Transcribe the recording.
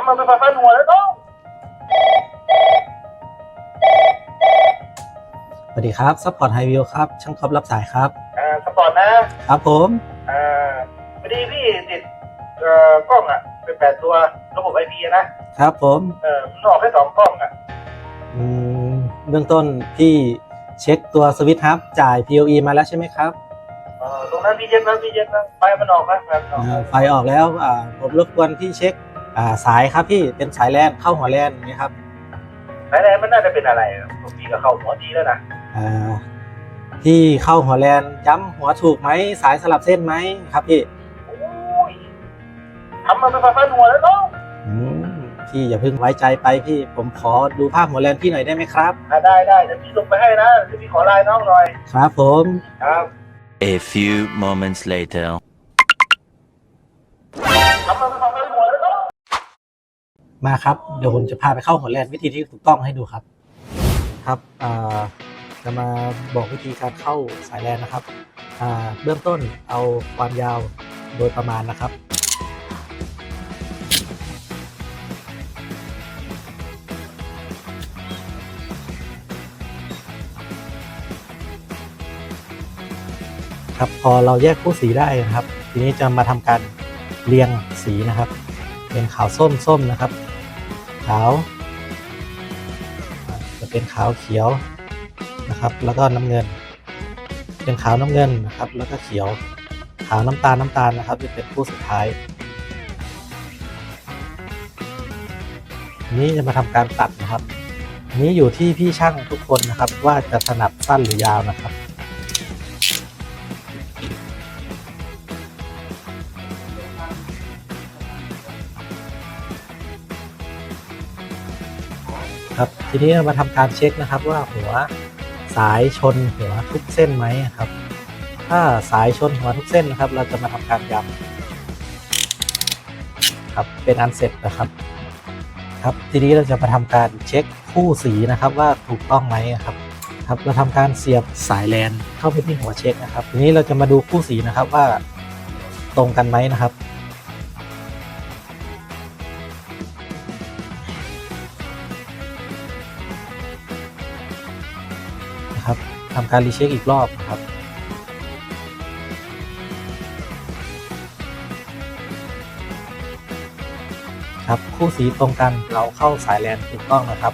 ำมาเป็นไฟฟ้าหน่วยแล้วน้องสวัสดีครับซัพพอร์ตไฮวิวครับ ช่างครอบรับสายครับ อ่าสปอร์ตนะ ครับผม อ่าพอดีพี่ติดเอ่อกล้องอะ เป็นแปดตัวระบบไอพีนะครับผมเออมันออกแค่สองกล้องอะอืมเบื้องต้นพี่เช็คตัวสวิตช์ฮับ จ่าย POE มาแล้วใช่ไหมครับเออตรงนั้นพี่เย็นนะพี่เย็นนะไฟมันออกนะไฟมันออกอ่าไฟออกแล้วอ่าผมรบกวนพี่เช็ค อ่าสายครับพี่เป็นสายแลนเข้าหัวแลนอย่างนี้ครับไหนๆมันน่าจะเป็นอะไรอะผมพี่ก็เข้าหัวดีแล้วนะอ่าพี่เข้าหัวแลนย้ำหัวถูกไหมสายสลับเส้นไหมครับพี่โอ้ยทำมาเป็นไฟฟ้าหน่วยแล้วน้องอืมพี่อย่าเพิ่งไว้ใจไปพี่ผมขอดูภาพหัวแลนพี่หน่อยได้ไหมครับ อ่าได้ได้เดี๋ยวพี่ส่งไปให้นะเดี๋ยวพี่ขอไลน์น้องหน่อยครับผม ครับ A few moments later. ทำมาเป็นไฟฟ้าหน่วยแล้วน้อง มาครับเดี๋ยวผมจะพาไปเข้าหัวแลนวิธีที่ถูกต้องให้ดูครับ ครับจะมาบอกวิธีการเข้าสายแลนนะครับเบื้องต้นเอาความยาวโดยประมาณนะครับครับพอเราแยกคู่สีได้นะครับ ทีนี้จะมาทำการเรียงสีนะครับ เป็นขาวส้มส้มนะครับ ขาว จะเป็นขาวเขียวนะครับ แล้วก็น้ำเงิน เป็นขาวน้ำเงินนะครับ แล้วก็เขียว ขาวน้ำตาลน้ำตาลนะครับ จะเป็นคู่สุดท้าย นี้จะมาทำการตัดนะครับอันนี้อยู่ที่พี่ช่างทุกคนนะครับ ว่าจะถนัดสั้นหรือยาวนะครับ ครับทีนี้เรามาทำการเช็คนะครับว่าหัวสายชนหัวทุกเส้นไหมครับ ถ้าสายชนหัวทุกเส้นนะครับ เราจะมาทำการย้ำครับเป็นอันเสร็จนะครับ ครับทีนี้เราจะมาทำการเช็คคู่สีนะครับว่าถูกต้องไหมครับครับเราทำการเสียบสายแลนเข้าไปที่หัวเช็คนะครับ ทีนี้เราจะมาดูคู่สีนะครับว่าตรงกันไหมนะครับ นะครับทำการรีเช็คอีกรอบครับครับคู่สีตรงกันเราเข้าสายแลนถูกต้องนะครับ